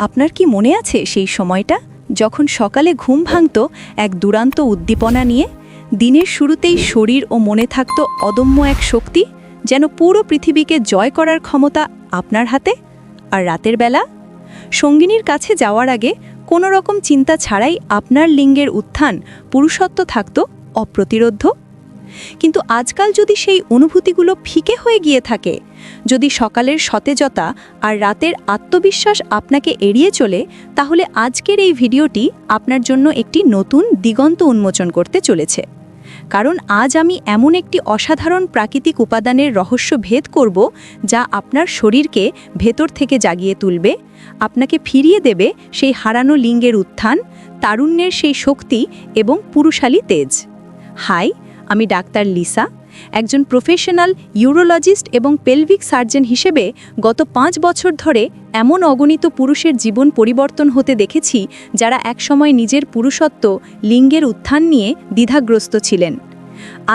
আপনার কি মনে আছে সেই সময়টা? যখন সকালে ঘুম ভাঙত এক দুরান্ত উদ্দীপনা নিয়ে, দিনের শুরুতেই শরীর ও মনে থাকত অদম্য এক শক্তি যেন পুরো পৃথিবীকে জয় করার ক্ষমতা আপনার হাতে? আর রাতের বেলা? সঙ্গিনীর কাছে যাওয়ার আগে কোনো রকম চিন্তা ছাড়াই আপনার লিঙ্গের উত্থান পুরুষত্ব থাকত অপ্রতিরোধ্য কিন্তু আজকাল যদি সেই অনুভূতিগুলো ফিকে হয়ে গিয়ে থাকে, যদি সকালের সতেজতা আর রাতের আত্মবিশ্বাস আপনাকে এড়িয়ে চলে, তাহলে আজকের এই ভিডিওটি আপনার জন্য একটি নতুন দিগন্ত উন্মোচন করতে চলেছে। কারণ আজ আমি এমন একটি অসাধারণ প্রাকৃতিক উপাদানের রহস্য ভেদ করব যা আপনার শরীরকে ভেতর থেকে জাগিয়ে তুলবে, আপনাকে ফিরিয়ে দেবে সেই হারানো লিঙ্গের উত্থান, তারুণ্যের সেই শক্তি এবং পুরুষালী তেজ। হাই আমি ডাক্তার লিসা, একজন প্রফেশনাল ইউরোলজিস্ট এবং পেলভিক সার্জন হিসেবে গত পাঁচ বছর ধরে এমন অগণিত পুরুষের জীবন পরিবর্তন হতে দেখেছি যারা একসময় নিজের পুরুষত্ব লিঙ্গের উত্থান নিয়ে দ্বিধাগ্রস্ত ছিলেন।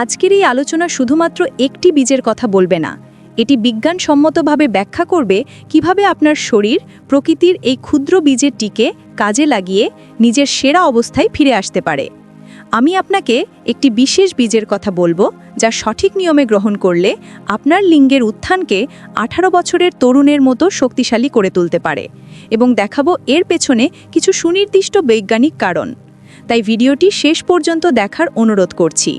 আজকের এই আলোচনা শুধুমাত্র একটি বীজের কথা বলবে না, এটি বিজ্ঞানসম্মতভাবে ব্যাখ্যা করবে কীভাবে আপনার শরীর প্রকৃতির এই ক্ষুদ্র বীজের টিকে কাজে লাগিয়ে নিজের সেরা অবস্থায় ফিরে আসতে পারে। আমি আপনাকে একটি বিশেষ বীজের কথা বলব, যা সঠিক নিয়মে গ্রহণ করলে আপনার লিঙ্গের উত্থানকে আঠারো বছরের তরুণের মতো শক্তিশালী করে তুলতে পারে এবং দেখাবো এর পেছনে কিছু সুনির্দিষ্ট বৈজ্ঞানিক কারণ। তাই ভিডিওটি শেষ পর্যন্ত দেখার অনুরোধ করছি।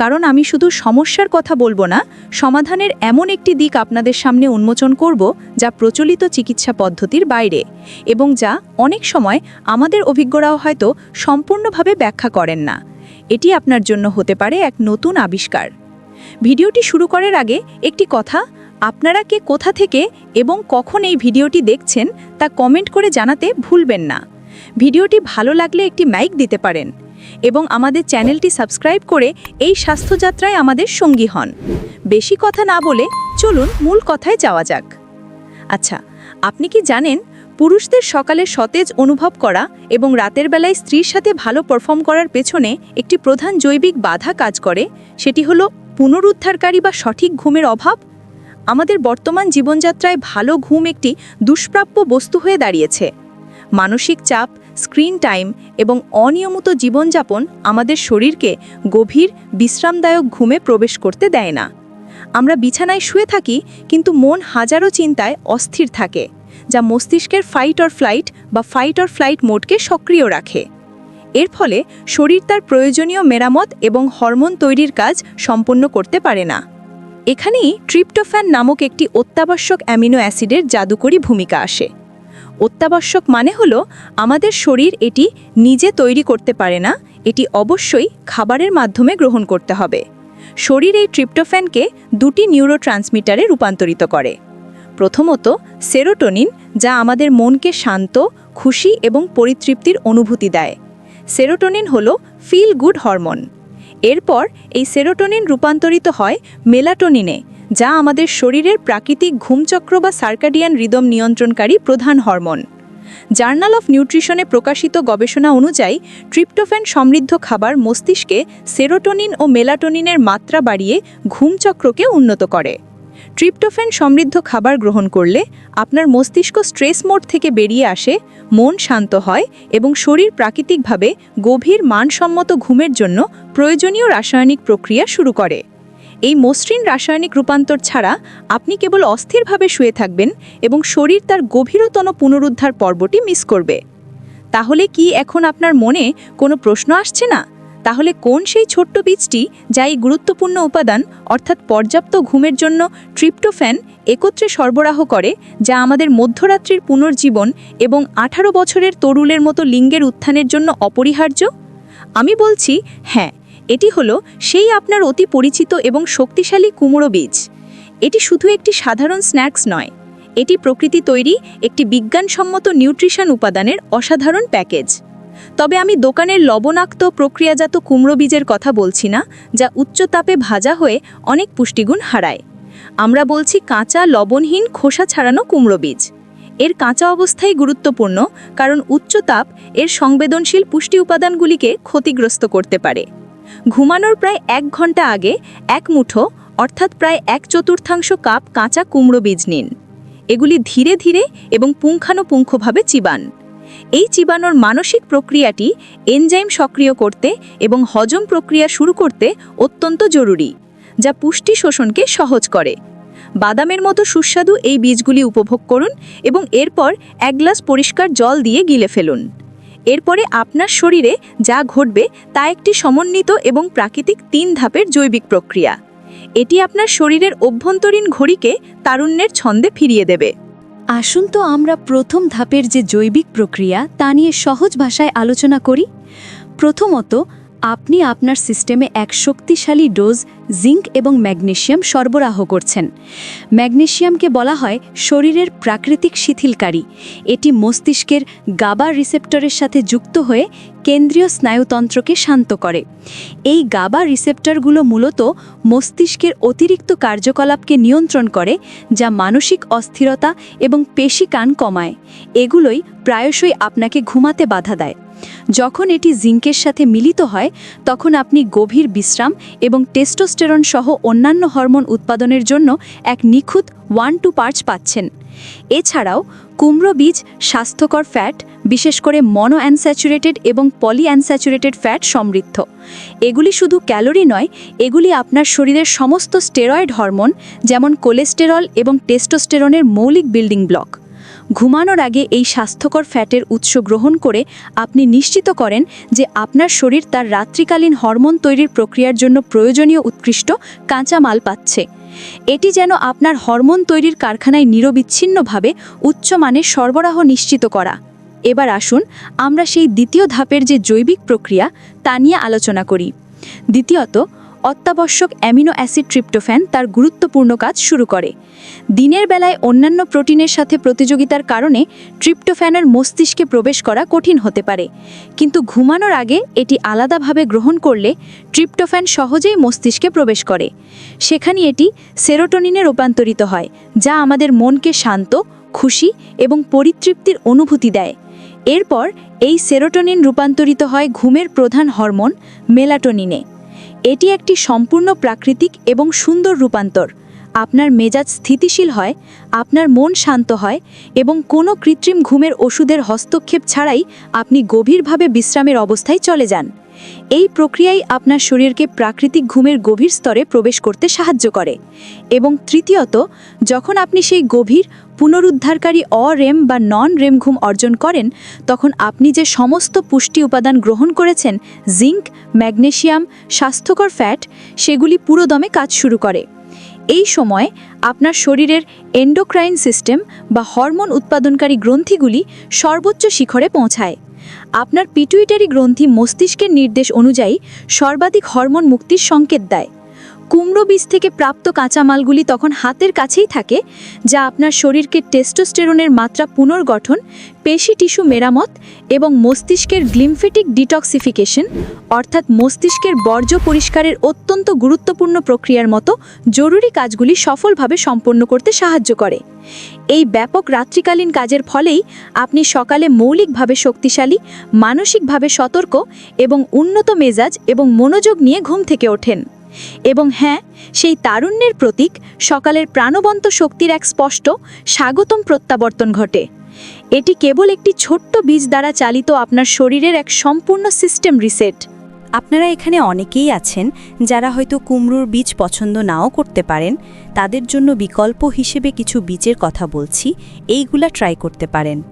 কারণ আমি শুধু সমস্যার কথা বলব না, সমাধানের এমন একটি দিক আপনাদের সামনে উন্মোচন করব, যা প্রচলিত চিকিৎসা পদ্ধতির বাইরে এবং যা অনেক সময় আমাদের অভিজ্ঞরাও হয়তো সম্পূর্ণভাবে ব্যাখ্যা করেন না। এটি আপনার জন্য হতে পারে এক নতুন আবিষ্কার। ভিডিওটি শুরু করার আগে একটি কথা, আপনারা কে কোথা থেকে এবং কখন এই ভিডিওটি দেখছেন তা কমেন্ট করে জানাতে ভুলবেন না। ভিডিওটি ভালো লাগলে একটি মাইক দিতে পারেন এবং আমাদের চ্যানেলটি সাবস্ক্রাইব করে এই স্বাস্থ্যযাত্রায় আমাদের সঙ্গী হন। বেশি কথা না বলে চলুন মূল কথায় যাওয়া যাক। আচ্ছা আপনি কি জানেন পুরুষদের সকালে সতেজ অনুভব করা এবং রাতের বেলায় স্ত্রীর সাথে ভালো পারফর্ম করার পেছনে একটি প্রধান জৈবিক বাধা কাজ করে, সেটি হলো পুনরুদ্ধারকারী বা সঠিক ঘুমের অভাব। আমাদের বর্তমান জীবনযাত্রায় ভালো ঘুম একটি দুষ্প্রাপ্য বস্তু হয়ে দাঁড়িয়েছে। মানসিক চাপ স্ক্রিন টাইম এবং অনিয়মিত জীবনযাপন আমাদের শরীরকে গভীর, বিশ্রামদায়ক ঘুমে প্রবেশ করতে দেয় না। আমরা বিছানায় শুয়ে থাকি, কিন্তু মন হাজারো চিন্তায় অস্থির থাকে। যা মস্তিষ্কের ফাইট অর ফ্লাইট বা ফাইট অর ফ্লাইট মোডকে সক্রিয় রাখে। এর ফলে শরীর তার প্রয়োজনীয় মেরামত এবং হরমোন তৈরির কাজ সম্পন্ন করতে পারে না। এখানেই ট্রিপ্টোফ্যান নামক একটি অত্যাবশ্যক অ্যামিনো অ্যাসিডের জাদুকরী ভূমিকা আসে। অত্যাবশ্যক মানে হল আমাদের শরীর এটি নিজে তৈরি করতে পারে না, এটি অবশ্যই খাবারের মাধ্যমে গ্রহণ করতে হবে। শরীর এই ট্রিপ্টোফ্যানকে দুটি নিউরো রূপান্তরিত করে। প্রথমত সেরোটোনিন, যা আমাদের মনকে শান্ত, খুশি এবং পরিতৃপ্তির অনুভূতি দেয়। সেরোটোনিন হলো ফিল গুড হরমোন। এরপর এই সেরোটোনিন রূপান্তরিত হয় মেলাটোনিনে, যা আমাদের শরীরের প্রাকৃতিক ঘুমচক্র বা সার্কাডিয়ান রিদম নিয়ন্ত্রণকারী প্রধান হরমোন। জার্নাল অফ নিউট্রিশনে প্রকাশিত গবেষণা অনুযায়ী, ট্রিপ্টোফ্যান সমৃদ্ধ খাবার মস্তিষ্কে সেরোটোনিন ও মেলাটোনিনের মাত্রা বাড়িয়ে ঘুমচক্রকে উন্নত করে। ট্রিপ্টোফ্যান সমৃদ্ধ খাবার গ্রহণ করলে আপনার মস্তিষ্ক স্ট্রেস মোড থেকে বেরিয়ে আসে, মন শান্ত হয় এবং শরীর প্রাকৃতিকভাবে গভীর মানসম্মত ঘুমের জন্য প্রয়োজনীয় রাসায়নিক প্রক্রিয়া শুরু করে। এই মসৃণ রাসায়নিক রূপান্তর ছাড়া আপনি কেবল অস্থিরভাবে শুয়ে থাকবেন এবং শরীর তার গভীরতম পুনরুদ্ধার পর্বটি মিস করবে। তাহলে কি এখন আপনার মনে কোনো প্রশ্ন আসছে না? তাহলে কোন সেই ছোট্ট বীজটি যা এই গুরুত্বপূর্ণ উপাদান, অর্থাৎ পর্যাপ্ত ঘুমের জন্য ট্রিপ্টোফ্যান, একত্রে সরবরাহ করে, যা আমাদের মধ্যরাত্রির পুনর্জীবন এবং আঠারো বছরের তরুলের মতো লিঙ্গের উত্থানের জন্য অপরিহার্য? আমি বলছি হ্যাঁ এটি হলো সেই আপনার অতি পরিচিত এবং শক্তিশালী কুমড়ো বীজ। এটি শুধু একটি সাধারণ স্ন্যাক্স নয়, এটি প্রকৃতি তৈরি একটি বিজ্ঞানসম্মত নিউট্রিশন উপাদানের অসাধারণ প্যাকেজ। তবে আমি দোকানের লবণাক্ত প্রক্রিয়াজাত কুমড়ো বীজের কথা বলছি না, যা উচ্চ তাপে ভাজা হয়ে অনেক পুষ্টিগুণ হারায়। আমরা বলছি কাঁচা, লবণহীন, খোসা ছাড়ানো কুমড়ো বীজ। এর কাঁচা অবস্থাই গুরুত্বপূর্ণ, কারণ উচ্চ তাপ এর সংবেদনশীল পুষ্টি উপাদানগুলিকে ক্ষতিগ্রস্ত করতে পারে। ঘুমানোর প্রায় এক ঘণ্টা আগে এক মুঠো, অর্থাৎ প্রায় এক চতুর্থাংশ কাপ কাঁচা কুমড়ো বীজ নিন। এগুলি ধীরে ধীরে এবং পুঙ্খানুপুঙ্খভাবে চিবান। এই চিবানোর মানসিক প্রক্রিয়াটি এনজাইম সক্রিয় করতে এবং হজম প্রক্রিয়া শুরু করতে অত্যন্ত জরুরি, যা পুষ্টি শোষণকে সহজ করে। বাদামের মতো সুস্বাদু এই বীজগুলি উপভোগ করুন এবং এরপর এক গ্লাস পরিষ্কার জল দিয়ে গিলে ফেলুন। এরপরে আপনার শরীরে যা ঘটবে তা একটি সমন্বিত এবং প্রাকৃতিক তিন ধাপের জৈবিক প্রক্রিয়া। এটি আপনার শরীরের অভ্যন্তরীণ ঘড়িকে তারুণ্যের ছন্দে ফিরিয়ে দেবে। আসুন তো আমরা প্রথম ধাপের যে জৈবিক প্রক্রিয়া তা নিয়ে সহজ ভাষায় আলোচনা করি। প্রথমত আপনি আপনার সিস্টেমে এক শক্তিশালী ডোজ, জিঙ্ক এবং ম্যাগনেশিয়াম সরবরাহ করছেন। ম্যাগনেশিয়ামকে বলা হয় শরীরের প্রাকৃতিক শিথিলকারী। এটি মস্তিষ্কের গাবা রিসেপ্টরের সাথে যুক্ত হয়ে কেন্দ্রীয় স্নায়ুতন্ত্রকে শান্ত করে। এই গাবা রিসেপ্টরগুলো মূলত মস্তিষ্কের অতিরিক্ত কার্যকলাপকে নিয়ন্ত্রণ করে, যা মানসিক অস্থিরতা এবং পেশিকান কমায়। এগুলোই প্রায়শই আপনাকে ঘুমাতে বাধা দেয়। যখন এটি জিঙ্কের সাথে মিলিত হয়, তখন আপনি গভীর বিশ্রাম এবং টেস্টোস্টেরন সহ অন্যান্য হরমোন উৎপাদনের জন্য এক নিখুঁত ওয়ান টু পার্চ পাচ্ছেন। এছাড়াও, কুমড়ো বীজ স্বাস্থ্যকর ফ্যাট বিশেষ করে মনো অ্যানস্যাচুরেটেড এবং পলি অ্যানস্যাচুরেটেড ফ্যাট সমৃদ্ধ। এগুলি শুধু ক্যালোরি নয়, এগুলি আপনার শরীরের সমস্ত স্টেরয়েড হরমোন, যেমন কোলেস্টেরল এবং টেস্টোস্টেরনের মৌলিক বিল্ডিং ব্লক ঘুমানোর আগে এই স্বাস্থ্যকর ফ্যাটের উৎস গ্রহণ করে আপনি নিশ্চিত করেন যে আপনার শরীর তার রাত্রিকালীন হরমোন তৈরির প্রক্রিয়ার জন্য প্রয়োজনীয় উৎকৃষ্ট কাঁচামাল পাচ্ছে। এটি যেন আপনার হরমোন তৈরির কারখানায় নিরবিচ্ছিন্নভাবে উচ্চমানের সরবরাহ নিশ্চিত করা। এবার আসুন আমরা সেই দ্বিতীয় ধাপের যে জৈবিক প্রক্রিয়া তা নিয়ে আলোচনা করি। দ্বিতীয়ত অত্যাবশ্যক অ্যামিনো অ্যাসিড ট্রিপ্টোফ্যান তার গুরুত্বপূর্ণ কাজ শুরু করে। দিনের বেলায় অন্যান্য প্রোটিনের সাথে প্রতিযোগিতার কারণে ট্রিপ্টোফ্যানের মস্তিষ্কে প্রবেশ করা কঠিন হতে পারে। কিন্তু ঘুমানোর আগে এটি আলাদাভাবে গ্রহণ করলে ট্রিপ্টোফ্যান সহজেই মস্তিষ্কে প্রবেশ করে। সেখানে এটি সেরোটোনিনে রূপান্তরিত হয়, যা আমাদের মনকে শান্ত, খুশি এবং পরিতৃপ্তির অনুভূতি দেয়। এরপর এই সেরোটোনিন রূপান্তরিত হয় ঘুমের প্রধান হরমোন মেলাটোনিনে। এটি একটি সম্পূর্ণ প্রাকৃতিক এবং সুন্দর রূপান্তর। আপনার মেজাজ স্থিতিশীল হয়, আপনার মন শান্ত হয় এবং কোনো কৃত্রিম ঘুমের ওষুধের হস্তক্ষেপ ছাড়াই আপনি গভীরভাবে বিশ্রামের অবস্থায় চলে যান। এই প্রক্রিয়াই আপনার শরীরকে প্রাকৃতিক ঘুমের গভীর স্তরে প্রবেশ করতে সাহায্য করে। এবং তৃতীয়ত, যখন আপনি সেই গভীর, পুনরুদ্ধারকারী অরেম বা নন রেম ঘুম অর্জন করেন, তখন আপনি যে সমস্ত পুষ্টি উপাদান গ্রহণ করেছেন, জিঙ্ক ম্যাগনেশিয়াম স্বাস্থ্যকর ফ্যাট, সেগুলি পুরোদমে কাজ শুরু করে। এই সময় আপনার শরীরের এন্ডোক্রাইন সিস্টেম বা হরমোন উৎপাদনকারী গ্রন্থিগুলি সর্বোচ্চ শিখরে পৌঁছায়। আপনার পিটুইটারি গ্রন্থি মস্তিষ্কের নির্দেশ অনুযায়ী সর্বাধিক হরমোন মুক্তির সংকেত দেয়। কুমড়ো বীজ থেকে প্রাপ্ত কাঁচামালগুলি তখন হাতের কাছেই থাকে, যা আপনার শরীরকে টেস্টোস্টেরনের মাত্রা পুনর্গঠন, পেশি টিস্যু মেরামত এবং মস্তিষ্কের গ্লিমফেটিক ডিটক্সিফিকেশন, অর্থাৎ মস্তিষ্কের বর্জ্য পরিষ্কারের অত্যন্ত গুরুত্বপূর্ণ প্রক্রিয়ার মতো জরুরি কাজগুলি সফলভাবে সম্পন্ন করতে সাহায্য করে। এই ব্যাপক রাত্রিকালীন কাজের ফলেই আপনি সকালে মৌলিকভাবে শক্তিশালী, মানসিকভাবে সতর্ক এবং উন্নত মেজাজ এবং মনোযোগ নিয়ে ঘুম থেকে ওঠেন। এবং হ্যাঁ সেই তারুণ্যের প্রতীক সকালের প্রাণবন্ত শক্তির এক স্পষ্ট, স্বাগতম প্রত্যাবর্তন ঘটে। এটি কেবল একটি ছোট্ট বীজ দ্বারা চালিত আপনার শরীরের এক সম্পূর্ণ সিস্টেম রিসেট। আপনারা এখানে অনেকেই আছেন যারা হয়তো কুমড়োর বীজ পছন্দ নাও করতে পারেন। তাদের জন্য বিকল্প হিসেবে কিছু বীজের কথা বলছি, এইগুলা ট্রাই করতে পারেন।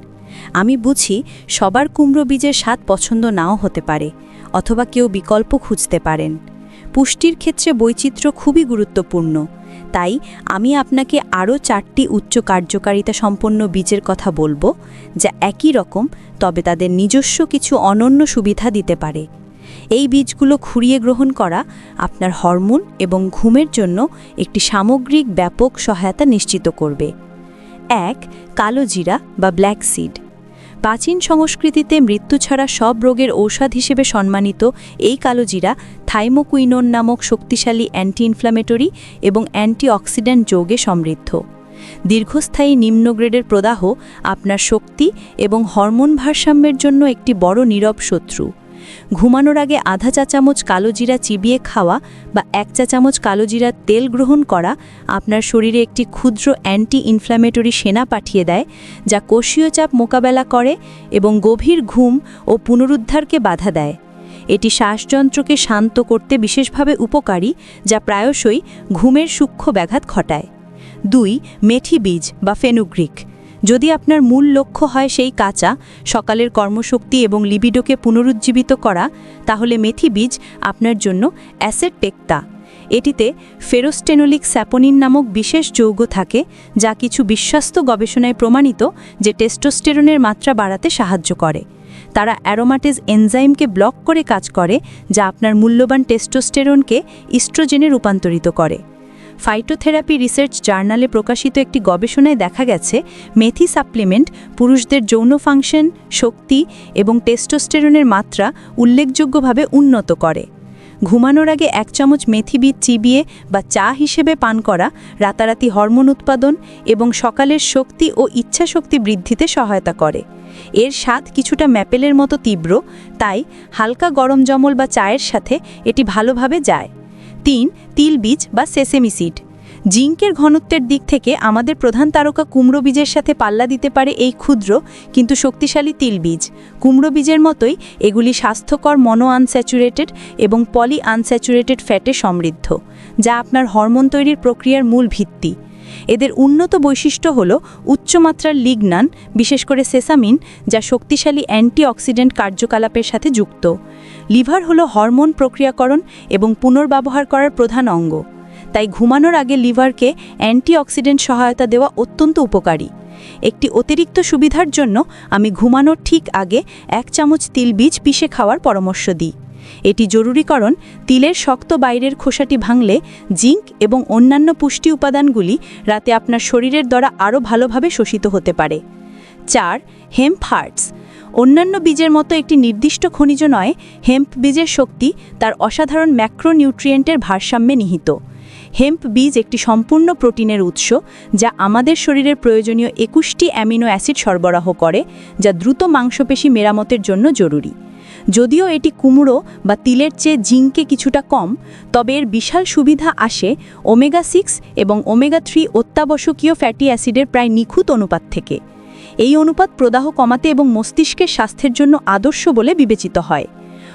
আমি বুঝি সবার কুমড়ো বীজের স্বাদ পছন্দ নাও হতে পারে, অথবা কেউ বিকল্প খুঁজতে পারেন। পুষ্টির ক্ষেত্রে বৈচিত্র্য খুবই গুরুত্বপূর্ণ। তাই আমি আপনাকে আরও চারটি উচ্চ কার্যকারিতা সম্পন্ন বীজের কথা বলব, যা একই রকম, তবে তাদের নিজস্ব কিছু অনন্য সুবিধা দিতে পারে। এই বীজগুলো খুঁড়িয়ে গ্রহণ করা আপনার হরমোন এবং ঘুমের জন্য একটি সামগ্রিক ব্যাপক সহায়তা নিশ্চিত করবে। এক, কালো জিরা বা ব্ল্যাক সিড। প্রাচীন সংস্কৃতিতে মৃত্যু ছাড়া সব রোগের ঔষধ হিসেবে সম্মানিত এই কালোজিরা থাইমোকুইনোন নামক শক্তিশালী অ্যান্টি ইনফ্ল্যামেটরি এবং অ্যান্টিঅক্সিডেন্ট যোগে সমৃদ্ধ। দীর্ঘস্থায়ী নিম্নগ্রেডের প্রদাহ আপনার শক্তি এবং হরমোন ভারসাম্যের জন্য একটি বড় নীরব শত্রু। ঘুমানোর আগে আধা চা চামচ কালো জিরা চিবিয়ে খাওয়া বা এক চা চামচ কালো জিরার তেল গ্রহণ করা আপনার শরীরে একটি ক্ষুদ্র অ্যান্টি ইনফ্ল্যামেটরি সেনা পাঠিয়ে দেয়, যা কোষীয় চাপ মোকাবেলা করে এবং গভীর ঘুম ও পুনরুদ্ধারকে বাধা দেয়। এটি শ্বাসযন্ত্রকে শান্ত করতে বিশেষভাবে উপকারী, যা প্রায়শই ঘুমের সূক্ষ্ম ব্যাঘাত ঘটায়। দুই, মেথি বীজ বা ফেনুগ্রিক। যদি আপনার মূল লক্ষ্য হয় সেই কাঁচা, সকালের কর্মশক্তি এবং লিবিডোকে পুনরুজ্জীবিত করা, তাহলে মেথি বীজ আপনার জন্য অ্যাসেট পেক্তা এটিতে ফেরোস্টেনোলিক স্যাপোনিন নামক বিশেষ যৌগ থাকে, যা কিছু বিশ্বস্ত গবেষণায় প্রমাণিত যে টেস্টোস্টেরনের মাত্রা বাড়াতে সাহায্য করে। তারা অ্যারোমাটেজ এনজাইমকে ব্লক করে কাজ করে, যা আপনার মূল্যবান টেস্টোস্টেরনকে ইস্ট্রোজেনে রূপান্তরিত করে। ফাইটোথেরাপি রিসার্চ জার্নালে প্রকাশিত একটি গবেষণায় দেখা গেছে, মেথি সাপ্লিমেন্ট পুরুষদের যৌন ফাংশন শক্তি এবং টেস্টোস্টেরনের মাত্রা উল্লেখযোগ্যভাবে উন্নত করে। ঘুমানোর আগে এক চামচ মেথি বীজ চিবিয়ে বা চা হিসেবে পান করা রাতারাতি হরমোন উৎপাদন এবং সকালের শক্তি ও ইচ্ছাশক্তি বৃদ্ধিতে সহায়তা করে। এর স্বাদ কিছুটা ম্যাপেলের মতো তীব্র, তাই হালকা গরম জমল বা চায়ের সাথে এটি ভালোভাবে যায়। তিন, তিল বীজ বা সেসেমি সিড। জিঙ্কের ঘনত্বের দিক থেকে আমাদের প্রধান তারকা কুমড়ো বীজের সাথে পাল্লা দিতে পারে এই ক্ষুদ্র কিন্তু শক্তিশালী তিল বীজ। কুমড়ো বীজের মতোই এগুলি স্বাস্থ্যকর মনো আনস্যাচুরেটেড এবং পলি আনস্যাচুরেটেড ফ্যাটে সমৃদ্ধ, যা আপনার হরমোন তৈরির প্রক্রিয়ার মূল ভিত্তি। এদের উন্নত বৈশিষ্ট্য হল উচ্চমাত্রার লিগনান, বিশেষ করে সেসামিন, যা শক্তিশালী অ্যান্টিঅক্সিডেন্ট কার্যকলাপের সাথে যুক্ত। লিভার হল হরমোন প্রক্রিয়াকরণ এবং পুনর্ব্যবহার করার প্রধান অঙ্গ। তাই ঘুমানোর আগে লিভারকে অ্যান্টিঅক্সিডেন্ট সহায়তা দেওয়া অত্যন্ত উপকারী। একটি অতিরিক্ত সুবিধার জন্য আমি ঘুমানোর ঠিক আগে এক চামচ তিল বীজ পিষে খাওয়ার পরামর্শ দিই। এটি জরুরিকরণ তিলের শক্ত বাইরের খোসাটি ভাঙলে জিঙ্ক এবং অন্যান্য পুষ্টি উপাদানগুলি রাতে আপনার শরীরের দ্বারা আরও ভালোভাবে শোষিত হতে পারে। চার হেম্প হার্টস অন্যান্য বীজের মতো একটি নির্দিষ্ট খনিজ নয় হেম্প বীজের শক্তি তার অসাধারণ ম্যাক্রোনিউট্রিয়েন্টের ভারসাম্যে নিহিত। হেম্প বীজ একটি সম্পূর্ণ প্রোটিনের উৎস যা আমাদের শরীরের প্রয়োজনীয় একুশটি অ্যামিনো অ্যাসিড সরবরাহ করে, যা দ্রুত মাংসপেশি মেরামতের জন্য জরুরি। যদিও এটি কুমড়ো বা তিলের চেয়ে জিঙ্কে কিছুটা কম, তবে এর বিশাল সুবিধা আসে ওমেগা সিক্স এবং ওমেগা থ্রি অত্যাবশ্যকীয় ফ্যাটি অ্যাসিডের প্রায় নিখুঁত অনুপাত থেকে। এই অনুপাত প্রদাহ কমাতে এবং মস্তিষ্কের স্বাস্থ্যের জন্য আদর্শ বলে বিবেচিত হয়।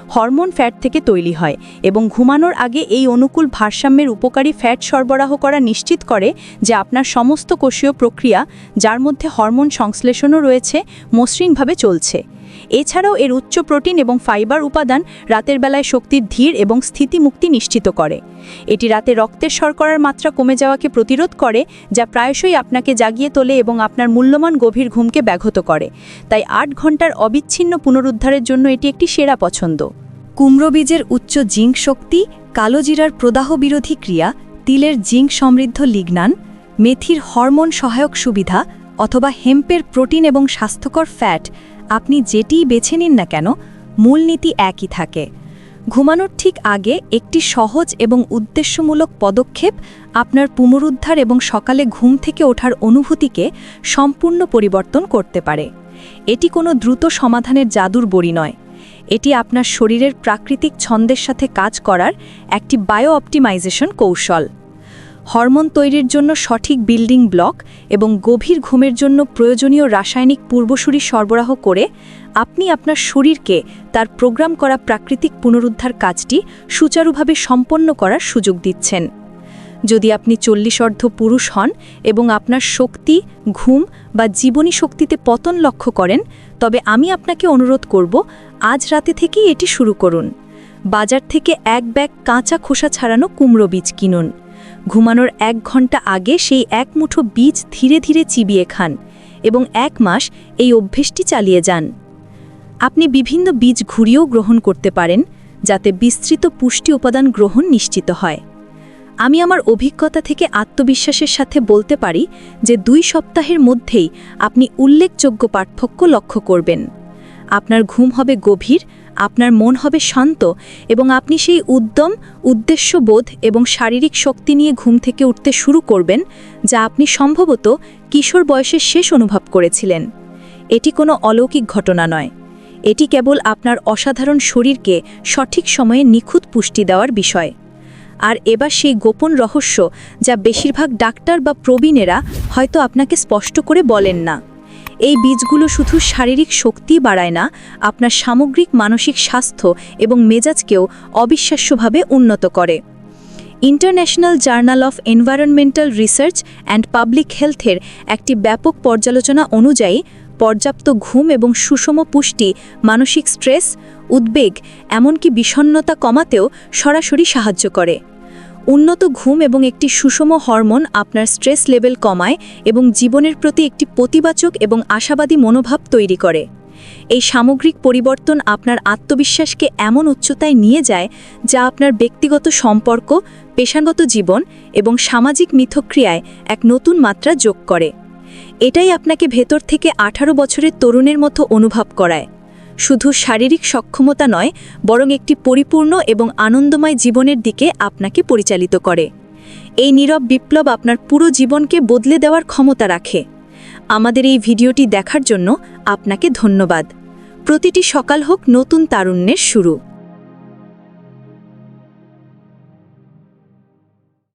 হরমোন ফ্যাট থেকে তৈরি হয় এবং ঘুমানোর আগে এই অনুকূল ভারসাম্যের উপকারী ফ্যাট সরবরাহ করা নিশ্চিত করে যে আপনার সমস্ত কোষীয় প্রক্রিয়া, যার মধ্যে হরমোন সংশ্লেষণও রয়েছে, মসৃণভাবে চলছে। এছাড়াও এর উচ্চ প্রোটিন এবং ফাইবার উপাদান রাতের বেলায় শক্তির ধীর এবং স্থিতিমুক্তি নিশ্চিত করে। এটি রাতে রক্তের শর্করার মাত্রা কমে যাওয়াকে প্রতিরোধ করে, যা প্রায়শই আপনাকে জাগিয়ে তোলে এবং আপনার মূল্যবান গভীর ঘুমকে ব্যাঘত করে। তাই আট ঘণ্টার অবিচ্ছিন্ন পুনরুদ্ধারের জন্য এটি একটি সেরা পছন্দ। কুমড়ো বীজের উচ্চ জিঙ্ক শক্তি, কালো জিরার প্রদাহ বিরোধী ক্রিয়া, তিলের জিঙ্ক সমৃদ্ধ লিগনান, মেথির হরমোন সহায়ক সুবিধা অথবা হেম্পের প্রোটিন এবং স্বাস্থ্যকর ফ্যাট আপনি যেটিই বেছে নিন না কেন, মূলনীতি একই থাকে। ঘুমানোর ঠিক আগে একটি সহজ এবং উদ্দেশ্যমূলক পদক্ষেপ আপনার পুনরুদ্ধার এবং সকালে ঘুম থেকে ওঠার অনুভূতিকে সম্পূর্ণ পরিবর্তন করতে পারে। এটি কোনো দ্রুত সমাধানের জাদুর বড়ি নয়। এটি আপনার শরীরের প্রাকৃতিক ছন্দের সাথে কাজ করার একটি বায়ো অপটিমাইজেশন কৌশল। হরমোন তৈরির জন্য সঠিক বিল্ডিং ব্লক এবং গভীর ঘুমের জন্য প্রয়োজনীয় রাসায়নিক পূর্বসূরি সরবরাহ করে আপনি আপনার শরীরকে তার প্রোগ্রাম করা প্রাকৃতিক পুনরুদ্ধার কাজটি সুচারুভাবে সম্পন্ন করার সুযোগ দিচ্ছেন। যদি আপনি চল্লিশ অর্ধ পুরুষ হন এবং আপনার শক্তি, ঘুম বা জীবনী শক্তিতে পতন লক্ষ্য করেন, তবে আমি আপনাকে অনুরোধ করব, আজ রাতে থেকেই এটি শুরু করুন। বাজার থেকে এক ব্যাগ কাঁচা খোসা ছাড়ানো কুমড়ো বীজ কিনুন। ঘুমানোর এক ঘণ্টা আগে সেই এক মুঠো বীজ ধীরে ধীরে চিবিয়ে খান এবং এক মাস এই অভ্যেসটি চালিয়ে যান। আপনি বিভিন্ন বীজ ঘুরিয়েও গ্রহণ করতে পারেন, যাতে বিস্তৃত পুষ্টি উপাদান গ্রহণ নিশ্চিত হয়। আমি আমার অভিজ্ঞতা থেকে আত্মবিশ্বাসের সাথে বলতে পারি যে দুই সপ্তাহের মধ্যেই আপনি উল্লেখযোগ্য পার্থক্য লক্ষ্য করবেন। আপনার ঘুম হবে গভীর আপনার মন হবে শান্ত এবং আপনি সেই উদ্যম, উদ্দেশ্যবোধ এবং শারীরিক শক্তি নিয়ে ঘুম থেকে উঠতে শুরু করবেন, যা আপনি সম্ভবত কিশোর বয়সের শেষ অনুভব করেছিলেন। এটি কোনো অলৌকিক ঘটনা নয়। এটি কেবল আপনার অসাধারণ শরীরকে সঠিক সময়ে নিখুঁত পুষ্টি দেওয়ার বিষয়। আর এবার সেই গোপন রহস্য, যা বেশিরভাগ ডাক্তার বা প্রবীণেরা হয়তো আপনাকে স্পষ্ট করে বলেন না। এই বীজগুলো শুধু শারীরিক শক্তি বাড়ায় না, আপনার সামগ্রিক মানসিক স্বাস্থ্য এবং মেজাজকেও অবিশ্বাস্যভাবে উন্নত করে। International Journal of Environmental Research and Public হেলথের একটি ব্যাপক পর্যালোচনা অনুযায়ী, পর্যাপ্ত ঘুম এবং সুষম পুষ্টি, মানসিক স্ট্রেস, উদ্বেগ, এমনকি বিষণ্নতা কমাতেও সরাসরি সাহায্য করে। উন্নত ঘুম এবং একটি সুষম হরমোন আপনার স্ট্রেস লেভেল কমায় এবং জীবনের প্রতি একটি প্রতিবাচক এবং আশাবাদী মনোভাব তৈরি করে। এই সামগ্রিক পরিবর্তন আপনার আত্মবিশ্বাসকে এমন উচ্চতায় নিয়ে যায় যা আপনার ব্যক্তিগত সম্পর্ক, পেশাগত জীবন এবং সামাজিক মিথক্রিয়ায় এক নতুন মাত্রা যোগ করে। এটাই আপনাকে ভেতর থেকে আঠারো বছরের তরুণের মতো অনুভব করায়। শুধু শারীরিক সক্ষমতা নয়, বরং একটি পরিপূর্ণ এবং আনন্দময় জীবনের দিকে আপনাকে পরিচালিত করে। এই নীরব বিপ্লব আপনার পুরো জীবনকে বদলে দেওয়ার ক্ষমতা রাখে। আমাদের এই ভিডিওটি দেখার জন্য আপনাকে ধন্যবাদ। প্রতিটি সকাল হোক নতুন তারুণ্যের শুরু।